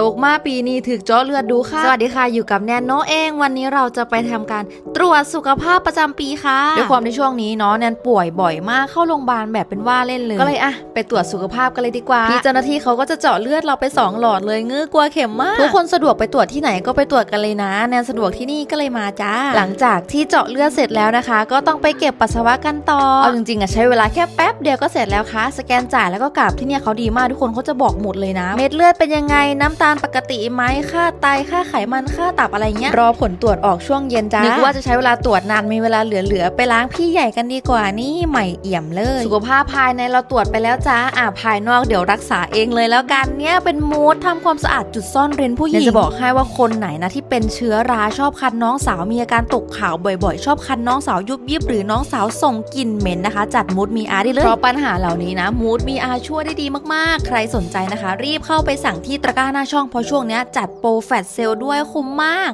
ตกมาปีนี้ถึกเจาะเลือดดูค่ะ สวัสดีค่ะ อยู่กับแนนโนเอง วันนี้เราจะไปทำการตรวจสุขภาพประจำปีค่ะ ด้วยความในช่วงนี้เนาะแนนป่วยบ่อยมากเข้าโรงพยาบาลแบบเป็นว่าเล่นเลย ก็เลยอะไปตรวจสุขภาพกันเลยดีกว่า พี่เจ้าหน้าที่เขาก็จะเจาะเลือดเราไป 2 หลอดเลยงื้อกลัวเข็มมาก ทุกคนสะดวกไปตรวจที่ไหนก็ไปตรวจกันเลยนะ แนนสะดวกที่นี่ก็เลยมาจ้า หลังจากที่เจาะเลือดเสร็จแล้วนะคะ ก็ต้องไปเก็บปัสสาวะกันต่อ เอาจริงๆอะใช้เวลาแค่แป๊บเดียวก็เสร็จแล้วค่ะ สแกนจ่ายแล้วก็กราบที่เนี่ยเขาดีมากทุกคนเขาจะบอกหมดเลยนะ เม็ดเลือดเป็นยังไงน้ำตาลปกติไหมค่าไตค่าไขมันค่าตับอะไรเงี้ยรอผลตรวจออกช่วงเย็นจ้านึกว่าจะใช้เวลาตรวจนานมีเวลาเหลือๆไปล้างพี่ใหญ่กันดีกว่านี่ใหม่เอี่ยมเลย สุขภาพภายในเราตรวจไปแล้วจ้าอะภายนอกเดี๋ยวรักษาเองเลยแล้วกันเนี่ยเป็นมูดทำความสะอาดจุดซ่อนเร้นผู้หญิงจะบอกให้ว่าคนไหนนะที่เป็นเชื้อราชอบคันน้องสาวมีอาการตกขาวบ่อยๆ ชอบคันน้องสาวยุบยิบหรือน้องสาวส่งกลิ่นเหม็นนะคะ จัดมูดมีอาได้เลยเพราะปัญหาเหล่านี้นะมูดมีอาช่วยได้ดีมากๆ ใครสนใจนะคะ รีบเข้าไปสั่งที่ตะกร้าหน้าช่องเพราะช่วงนี้จัดโปรแฟตเซลด้วยคุ้มมาก